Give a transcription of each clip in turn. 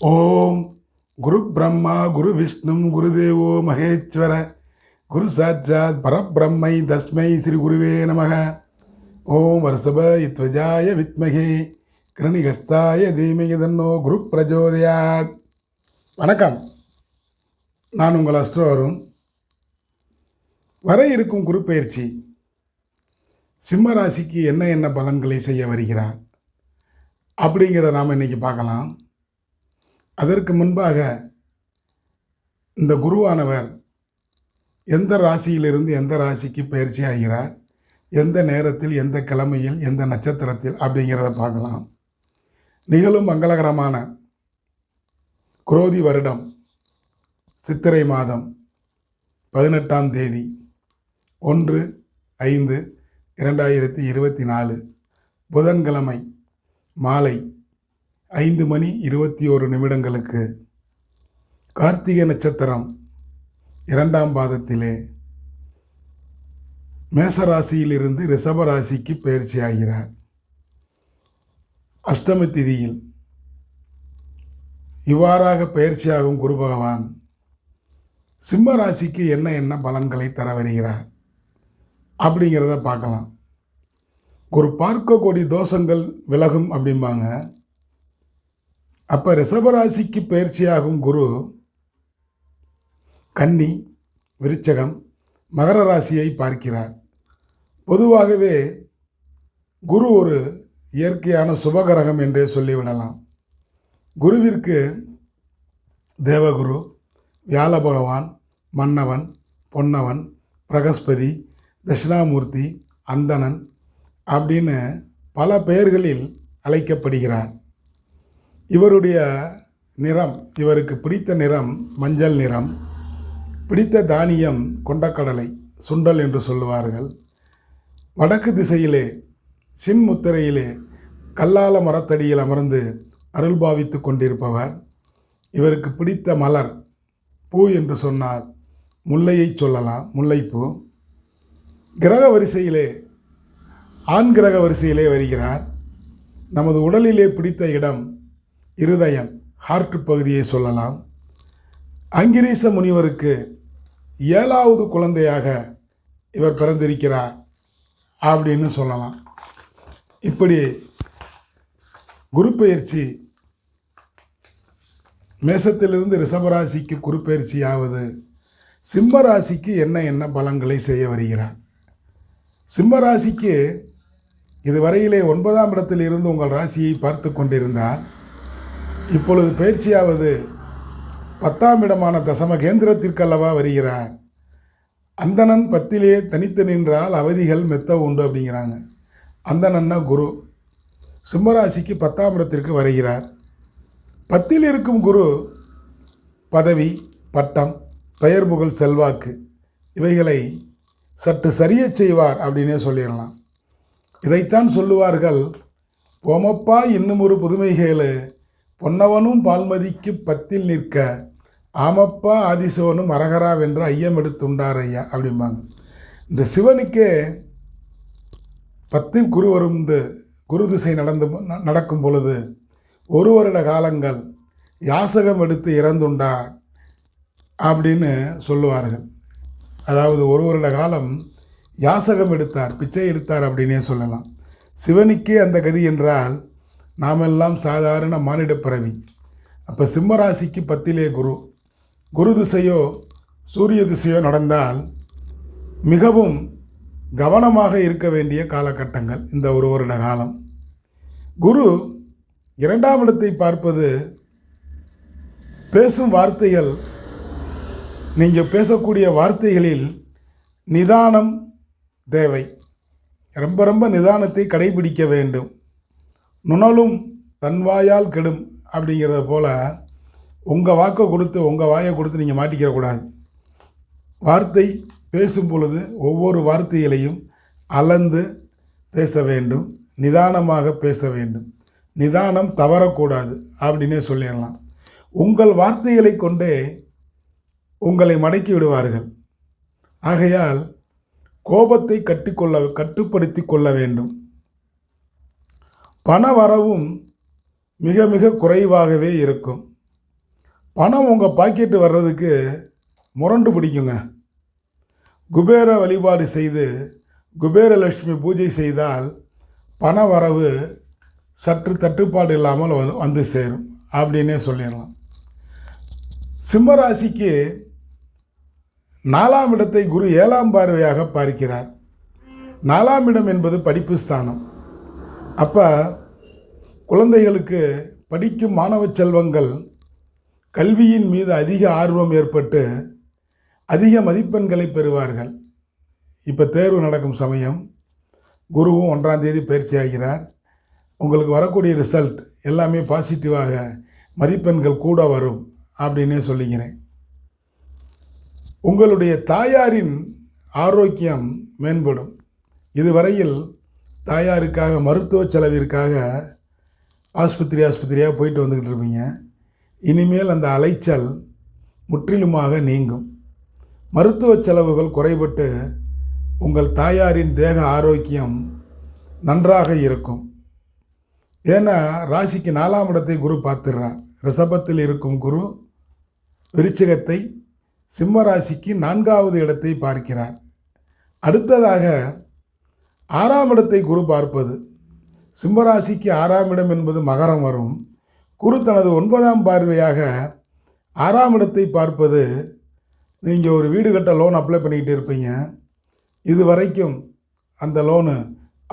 ஓம் குரு பிரம்மா குரு விஷ்ணு குருதேவோ மகேஸ்வர குரு சாட்சாத் பரபிரம்மை தஸ்மை ஸ்ரீ குருவே நமக. ஓம் வருஷப இத்வஜாய வித்மகே கிருணிகஸ்தாய தீமகி தன்னோ குரு பிரஜோதயாத் வணக்கம். நான் உங்கள் அஸ்ட்ரோ வரும் வர இருக்கும் குரு பயிற்சி சிம்ம ராசிக்கு என்ன என்ன பலன்களை செய்ய வருகிறார் அப்படிங்கிறத நாம் இன்னைக்கு பார்க்கலாம். அதற்கு முன்பாக இந்த குருவானவர் எந்த ராசியிலிருந்து எந்த ராசிக்கு பயிற்சி ஆகிறார்? எந்த நேரத்தில் எந்த கிழமையில் எந்த நட்சத்திரத்தில் அப்படிங்கிறத பார்க்கலாம். நிகழும் மங்களகரமான குரோதி வருடம் சித்திரை மாதம் பதினெட்டாம் தேதி ஒன்று ஐந்து இரண்டாயிரத்தி இருபத்தி நாலு புதன்கிழமை மாலை ஐந்து மணி இருபத்தி ஒரு நிமிடங்களுக்கு கார்த்திகை நட்சத்திரம் இரண்டாம் பாதத்திலே மேசராசியிலிருந்து ரிஷபராசிக்கு பயிற்சி ஆகிறார் அஷ்டமி திதியில் இவ்வாறாக பயிற்சியாகும் குரு பகவான் சிம்ம ராசிக்கு என்ன என்ன பலன்களை தர வருகிறார் அப்படிங்கிறத பார்க்கலாம். ஒரு பார்க்கக்கூடிய தோஷங்கள் விலகும் அப்படிம்பாங்க. அப்போ ரிஷபராசிக்கு பயிற்சியாகும் குரு கன்னி விருச்சகம் மகர ராசியை பார்க்கிறார். பொதுவாகவே குரு ஒரு இயற்கையான சுபகிரகம் என்றே சொல்லிவிடலாம். குருவிற்கு தேவகுரு வியாழ பகவான் மன்னவன் பொன்னவன் பிரகஸ்பதி தட்சிணாமூர்த்தி அந்தணன் அப்படின்னு பல பெயர்களில் அழைக்கப்படுகிறார். இவருடைய நிறம் இவருக்கு பிடித்த நிறம் மஞ்சள் நிறம். பிடித்த தானியம் கொண்டக்கடலை சுண்டல் என்று சொல்லுவார்கள். வடக்கு திசையிலே சின்முத்திரையிலே கல்லால மரத்தடியில் அமர்ந்து அருள் பாவித்து கொண்டிருப்பவர். இவருக்கு பிடித்த மலர் பூ என்று சொன்னால் முல்லையை சொல்லலாம் முல்லைப்பூ. கிரக வரிசையிலே ஆண் கிரக வரிசையிலே வருகிறார். நமது உடலிலே பிடித்த இடம் இருதயம் ஹார்ட் பகுதியை சொல்லலாம். அங்கிரீச முனிவருக்கு ஏழாவது குழந்தையாக இவர் பிறந்திருக்கிறார் அப்படின்னு சொல்லலாம். இப்படி குருப்பெயர்ச்சி மேசத்திலிருந்து ரிஷபராசிக்கு குரு ஆவது சிம்மராசிக்கு என்ன என்ன பலன்களை செய்ய வருகிறார்? சிம்மராசிக்கு இதுவரையிலே ஒன்பதாம் இடத்தில் இருந்து உங்கள் ராசியை பார்த்து கொண்டிருந்தார். இப்பொழுது பயிற்சியாவது பத்தாம் இடமான தசம கேந்திரத்திற்கல்லவா வருகிறார் அந்தணன் பத்திலே தனித்து நின்றால் அவதிகள் மெத்த உண்டு அப்படிங்கிறாங்க. அந்தணன்னா குரு. சிம்மராசிக்கு பத்தாம் இடத்திற்கு வருகிறார். பத்தில் இருக்கும் குரு பதவி பட்டம் பெயர் புகழ் செல்வாக்கு இவைகளை சற்று சரியச் செய்வார் அப்படின்னே சொல்லிடலாம். இதைத்தான் சொல்லுவார்கள் போமப்பா இன்னும் ஒரு புதுமைகளை பொன்னவனும் பால்மதிக்கு பத்தில் நிற்க ஆமப்பா ஆதிசிவனும் அரகரா வென்று ஐயம் எடுத்துண்டார் ஐயா அப்படிம்பாங்க. இந்த சிவனுக்கே பத்தில் குரு வரும் இந்த குரு திசை நடந்து நடக்கும் பொழுது ஒரு வருட காலங்கள் யாசகம் எடுத்து இறந்துண்டார் அப்படின்னு சொல்லுவார்கள். அதாவது ஒரு வருட காலம் யாசகம் எடுத்தார் பிச்சை எடுத்தார் அப்படின்னே சொல்லலாம். சிவனுக்கே அந்த கதி என்றால் நாமெல்லாம் சாதாரண மானிட பிறவி. அப்போ சிம்மராசிக்கு பத்திலே குரு. குரு திசையோ சூரிய திசையோ நடந்தால் மிகவும் கவனமாக இருக்க வேண்டிய காலகட்டங்கள் இந்த ஒரு வருட காலம். குரு இரண்டாம் இடத்தை பார்ப்பது பேசும் வார்த்தைகள் நீங்கள் பேசக்கூடிய வார்த்தைகளில் நிதானம் தேவை. ரொம்ப ரொம்ப நிதானத்தை கடைபிடிக்க வேண்டும். நுணலும் தன்வாயால் கெடும் அப்படிங்கிறத போல் உங்கள் வாக்கை கொடுத்து உங்கள் வாயை கொடுத்து நீங்கள் மாட்டிக்கிறக்கூடாது வார்த்தை பேசும் பொழுது ஒவ்வொரு வார்த்தைகளையும் அளந்து பேச வேண்டும் நிதானமாக பேச வேண்டும். நிதானம் தவறக்கூடாது அப்படின்னே சொல்லிடலாம். உங்கள் வார்த்தைகளை கொண்டே உங்களை மடக்கி விடுவார்கள். ஆகையால் கோபத்தை கட்டிக்கொள்ள கட்டுப்படுத்தி கொள்ள வேண்டும். பண வரவும் மிக மிக குறைவாகவே இருக்கும். பணம் உங்கள் பாக்கெட்டு வர்றதுக்கு முரண்டு பிடிக்குங்க. குபேர வழிபாடு செய்து குபேரலட்சுமி பூஜை செய்தால் பண வரவு சற்று தட்டுப்பாடு இல்லாமல் வந்து- வந்து சேரும். அப்படின்னே சொல்லிடலாம். சிம்மராசிக்கு நாலாம் இடத்தை குரு ஏழாம் பார்வையாக பார்க்கிறார். நாலாம் இடம் என்பது படிப்பு ஸ்தானம். அப்போ குழந்தைகளுக்கு படிக்கும் மாணவ செல்வங்கள் கல்வியின் மீது அதிக ஆர்வம் ஏற்பட்டு அதிக மதிப்பெண்களை பெறுவார்கள். இப்போ தேர்வு நடக்கும் சமயம். குருவும் ஒன்றாம் தேதி பயிற்சி ஆகிறார். உங்களுக்கு வரக்கூடிய ரிசல்ட் எல்லாமே பாசிட்டிவாக மதிப்பெண்கள் கூட வரும் அப்படின்னே சொல்லிக்கிறேன். உங்களுடைய தாயாரின் ஆரோக்கியம் மேம்படும். இதுவரையில் தாயாருக்காக மருத்துவ செலவிற்காக ஆஸ்பத்திரி ஆஸ்பத்திரியாக போயிட்டு வந்துக்கிட்டு இருப்பீங்க. இனிமேல் அந்த அலைச்சல் முற்றிலுமாக நீங்கும். மருத்துவ செலவுகள் குறைபட்டு உங்கள் தாயாரின் தேக ஆரோக்கியம் நன்றாக இருக்கும். ஏன்னா ராசிக்கு நாலாம் இடத்தை குரு பார்த்துடுறார். ரிஷபத்தில் இருக்கும் குரு விருச்சிகத்தை சிம்ம ராசிக்கு நான்காவது இடத்தை பார்க்கிறார். அடுத்ததாக ஆறாம் இடத்தை குரு பார்ப்பது சிம்மராசிக்கு ஆறாம் இடம் என்பது மகரம் வரும். குரு தனது ஒன்பதாம் பார்வையாக ஆறாம் இடத்தை பார்ப்பது நீங்கள் ஒரு வீடு கட்ட லோன் அப்ளை பண்ணிக்கிட்டு இருப்பீங்க. இது வரைக்கும் அந்த லோனு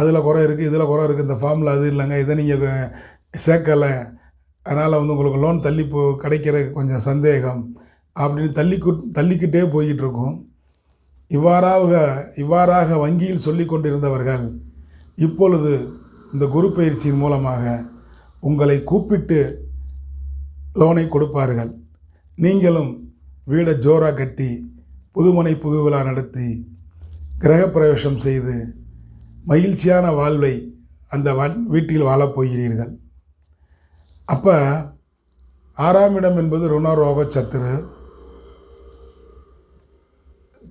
அதில் குறை இருக்குது இதில் குறை இருக்குது இந்த ஃபார்மில் அது இல்லைங்க இதை நீங்கள் சேர்க்கலை. அதனால் வந்து உங்களுக்கு லோன் தள்ளி போ கிடைக்கிற கொஞ்சம் சந்தேகம் அப்படின்னு தள்ளி தள்ளிக்கிட்டே போய்கிட்டு இருக்கும். இவ்வாறாக இவ்வாறாக வங்கியில் சொல்லி கொண்டிருந்தவர்கள் இப்பொழுது இந்த குரு பயிற்சியின் மூலமாக உங்களை கூப்பிட்டு லோனை கொடுப்பார்கள். நீங்களும் வீடை ஜோராக கட்டி புதுமனை புகுவிழா நடத்தி கிரகப்பிரவேசம் செய்து மகிழ்ச்சியான வாழ்வை அந்த வன் வீட்டில் வாழப்போகிறீர்கள் அப்போ ஆறாம் இடம் என்பது ருணரோக சத்துரு.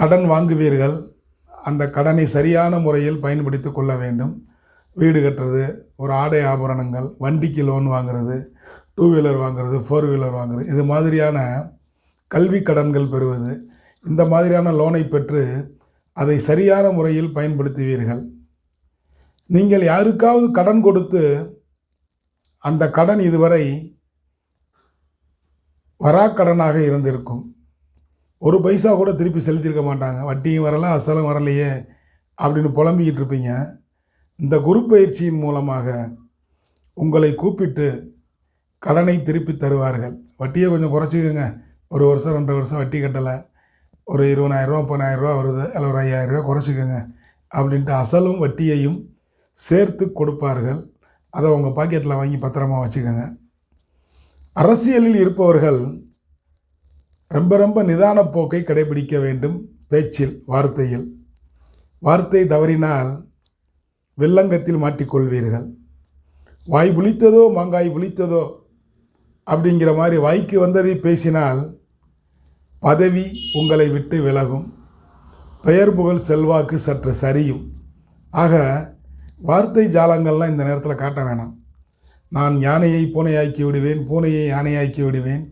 கடன் வாங்குவீர்கள். அந்த கடனை சரியான முறையில் பயன்படுத்தி கொள்ள வேண்டும். வீடு கட்டுறது ஒரு ஆடை ஆபரணங்கள் வண்டிக்கு லோன் வாங்குறது டூ வீலர் வாங்குறது ஃபோர் வீலர் வாங்குறது இது மாதிரியான கல்வி கடன்கள் பெறுவது. இந்த மாதிரியான லோனை பெற்று அதை சரியான முறையில் பயன்படுத்துவீர்கள். நீங்கள் யாருக்காவது கடன் கொடுத்து அந்த கடன் இதுவரை வராக்கடனாக இருந்திருக்கும். ஒரு பைசா கூட திருப்பி செலுத்தியிருக்க மாட்டாங்க. வட்டியும் வரல அசலும் வரலையே அப்படின்னு புலம்பிக்கிட்டு இருப்பீங்க. இந்த குரு பயிற்சியின் மூலமாக உங்களை கூப்பிட்டு கடனை திருப்பி தருவார்கள். வட்டியை கொஞ்சம் குறைச்சிக்கோங்க. ஒரு வருஷம் ரெண்டு வருஷம் வட்டி கட்டலை. ஒரு இருபதாயிரரூவா முப்பதாயிரரூவா வருது. அல்ல ஒரு ஐயாயிரரூவா குறைச்சிக்கோங்க அப்படின்ட்டு அசலும் வட்டியையும் சேர்த்து கொடுப்பார்கள். அதை உங்கள் பாக்கெட்டில் வாங்கி பத்திரமா வச்சுக்கோங்க. அரசியலில் இருப்பவர்கள் ரொம்ப ரொம்ப நிதான போக்கை கடைபிடிக்க வேண்டும் பேச்சில் வார்த்தையில். வார்த்தை தவறினால் வெள்ளங்கத்தில் மாட்டிக்கொள்வீர்கள். வாய் புளித்ததோ மாங்காய் புளித்ததோ அப்படிங்கிற மாதிரி வாய்க்கு வந்ததை பேசினால் பதவி உங்களை விட்டு விலகும். பெயர் புகழ் செல்வாக்கு சற்று சரியும். ஆக வார்த்தை ஜாலங்கள்லாம் இந்த நேரத்தில் காட்ட வேணாம். நான் யானையை பூனையாக்கி விடுவேன் பூனையை யானையாக்கி விடுவேன்.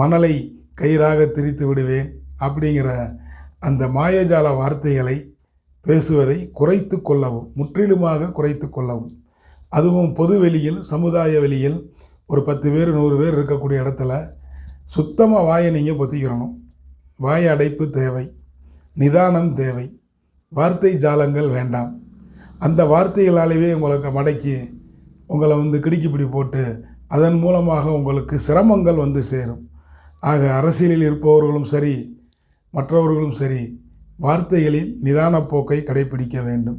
மணலை கயிறாக திரித்து விடுவேன் அப்படிங்கிற அந்த மாயஜால வார்த்தைகளை பேசுவதை குறைத்து கொள்ளவும் முற்றிலுமாக குறைத்து கொள்ளவும். அதுவும் பொது வெளியில் சமுதாய வெளியில் ஒரு பத்து பேர் நூறு பேர் இருக்கக்கூடிய இடத்துல சுத்தமாக வாயை நீங்கள் பொத்திக்கிறணும். வாய அடைப்பு தேவை நிதானம் தேவை வார்த்தை ஜாலங்கள் வேண்டாம். அந்த வார்த்தைகளாலேயே உங்களுக்கு மடக்கி உங்களை வந்து கிடுக்கிப்பிடி போட்டு அதன் மூலமாக உங்களுக்கு சிரமங்கள் வந்து சேரும். ஆக அரசியலில் இருப்பவர்களும் சரி மற்றவர்களும் சரி வார்த்தைகளில் நிதான போக்கை கடைபிடிக்க வேண்டும்.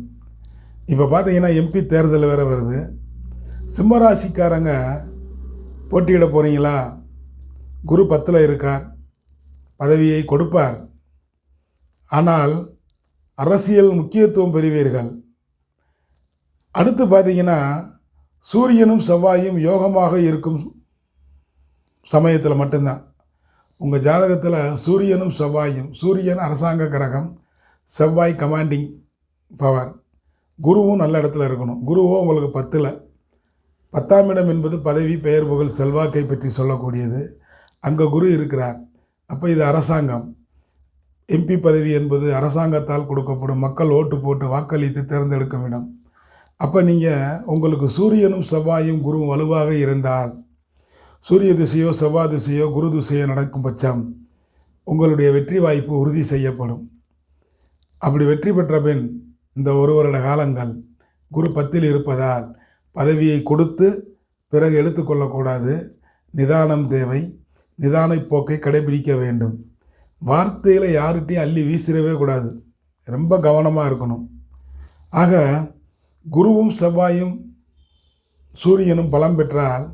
இப்போ பார்த்தீங்கன்னா எம்பி தேர்தல் வேறு வருது. சிம்மராசிக்காரங்க போட்டியிட போகிறீங்களா குரு பத்தில் இருக்கார் பதவியை கொடுப்பார். ஆனால் அரசியல் முக்கியத்துவம் பெறுவீர்கள். அடுத்து பார்த்தீங்கன்னா சூரியனும் செவ்வாயும் யோகமாக இருக்கும் சமயத்தில் மட்டும்தான். உங்கள் ஜாதகத்தில் சூரியனும் செவ்வாயும் சூரியன் அரசாங்க கிரகம் செவ்வாய் கமாண்டிங் பவர் குருவும் நல்ல இடத்துல இருக்கணும். குருவும் உங்களுக்கு பத்தில். பத்தாம் இடம் என்பது பதவி பெயர் புகழ் செல்வாக்கை பற்றி சொல்லக்கூடியது. அங்கே குரு இருக்கிறார். அப்போ இது அரசாங்கம். எம்பி பதவி என்பது அரசாங்கத்தால் கொடுக்கப்படும். மக்கள் ஓட்டு போட்டு வாக்களித்து தேர்ந்தெடுக்கும் இடம். அப்போ நீங்கள் உங்களுக்கு சூரியனும் செவ்வாயும் குருவும் வலுவாக இருந்தால் சூரிய திசையோ செவ்வாய் திசையோ குரு திசையோ நடக்கும் பட்சம் உங்களுடைய வெற்றி வாய்ப்பு உறுதி செய்யப்படும். அப்படி வெற்றி பெற்ற பின் இந்த ஒரு வருட காலங்கள் குரு பத்தில் இருப்பதால் பதவியை கொடுத்து பிறகு எடுத்துக்கொள்ளக்கூடாது நிதானம் தேவை. நிதான போக்கை கடைபிடிக்க வேண்டும். வார்த்தையில் யார்கிட்டையும் அள்ளி வீசிடவே கூடாது. ரொம்ப கவனமாக இருக்கணும். ஆக குருவும் செவ்வாயும் சூரியனும் பலம் பெற்றால்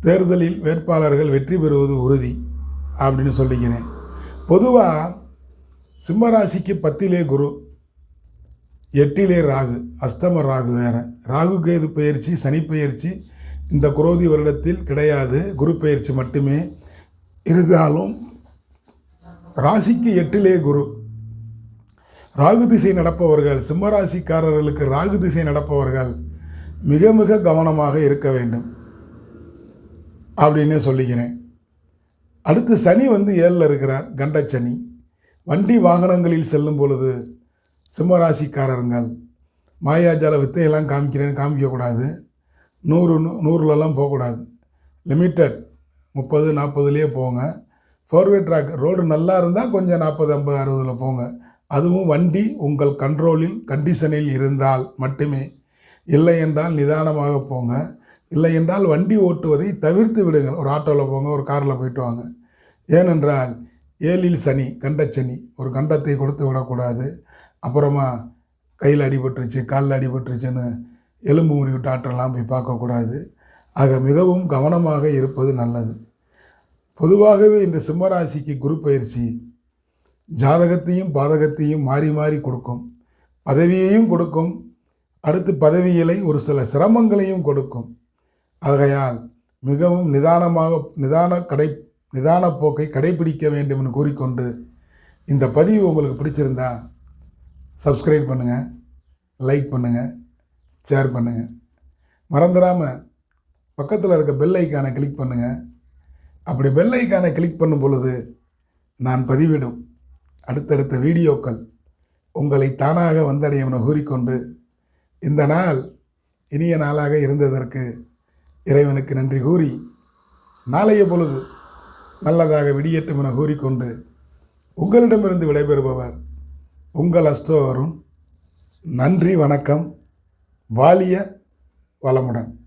தேர்தலில் வேட்பாளர்கள் வெற்றி பெறுவது உறுதி அப்படின்னு சொல்லிக்கிறேன். பொதுவாக சிம்மராசிக்கு பத்திலே குரு எட்டிலே ராகு அஸ்தம ராகு வேறு. ராகு கேது பயிற்சி சனி பயிற்சி இந்த குரோதி வருடத்தில் கிடையாது. குரு பயிற்சி மட்டுமே இருந்தாலும் ராசிக்கு எட்டிலே குரு. ராகு திசை நடப்பவர்கள் சிம்மராசிக்காரர்களுக்கு ராகு திசை நடப்பவர்கள் மிக மிக கவனமாக இருக்க வேண்டும். அப்படின்னே சொல்லிக்கிறேன். அடுத்து சனி வந்து ஏழில் இருக்கிறார் கண்டச்சனி. வண்டி வாகனங்களில் செல்லும் பொழுது சிம்மராசிக்காரர்கள் மாயாஜால வித்தையெல்லாம் காமிக்கிறேன்னு காமிக்கக்கூடாது. நூறு நூ- நூறுலலாம் போகக்கூடாது. லிமிட்டட் முப்பது நாற்பதுலேயே போங்க. ஃபோர்வே ட்ராக் ரோடு நல்லா இருந்தால் கொஞ்சம் நாற்பது ஐம்பது அறுபதில் போங்க. அதுவும் வண்டி உங்கள் கண்ட்ரோலில் கண்டிஷனில் இருந்தால் மட்டுமே. இல்லை என்றால் நிதானமாக போங்க. இல்லை என்றால் வண்டி ஓட்டுவதை தவிர்த்து விடுங்கள். ஒரு ஆட்டோவில் போங்க ஒரு காரில் போயிட்டு வாங்க. ஏனென்றால் ஏழில் சனி கண்டச்சனி ஒரு கண்டத்தை கொடுத்து விடக்கூடாது. அப்புறமா கையில் அடிபட்டுருச்சு காலில் அடிபட்டுருச்சுன்னு எலும்பு முறிவு டாக்டர்லாம் போய் பார்க்கக்கூடாது. ஆக மிகவும் கவனமாக இருப்பது நல்லது. பொதுவாகவே இந்த சிம்மராசிக்கு குரு பயிற்சி ஜாதகத்தையும் பாதகத்தையும் மாறி மாறி கொடுக்கும். பதவியையும் கொடுக்கும். அடுத்து பதவியலை ஒரு சில சிரமங்களையும் கொடுக்கும். ஆகையால் மிகவும் நிதானமாக நிதான கடை நிதான போக்கை கடைபிடிக்க வேண்டும் என்று கூறிக்கொண்டு இந்த பதிவு உங்களுக்கு பிடிச்சிருந்தா சப்ஸ்கிரைப் பண்ணுங்கள் லைக் பண்ணுங்கள் ஷேர் பண்ணுங்கள் மறந்துடாமல் பக்கத்தில் இருக்க பெல் ஐக்கானை கிளிக் பண்ணுங்கள் அப்படி பெல் ஐக்கானை கிளிக் பண்ணும் பொழுது நான் பதிவிடும் அடுத்தடுத்த வீடியோக்கள் உங்களை தானாக வந்தடையும் என கூறிக்கொண்டு இந்த நாள் இனிய நாளாக இருந்ததற்கு இறைவனுக்கு நன்றி கூறி நாளைய பொழுது நல்லதாக விடியட்டும் என கூறிக்கொண்டு உங்களிடமிருந்து விடைபெறுபவர் உங்கள் அஸ்தோவரும் நன்றி வணக்கம் வாலிய வளமுடன்.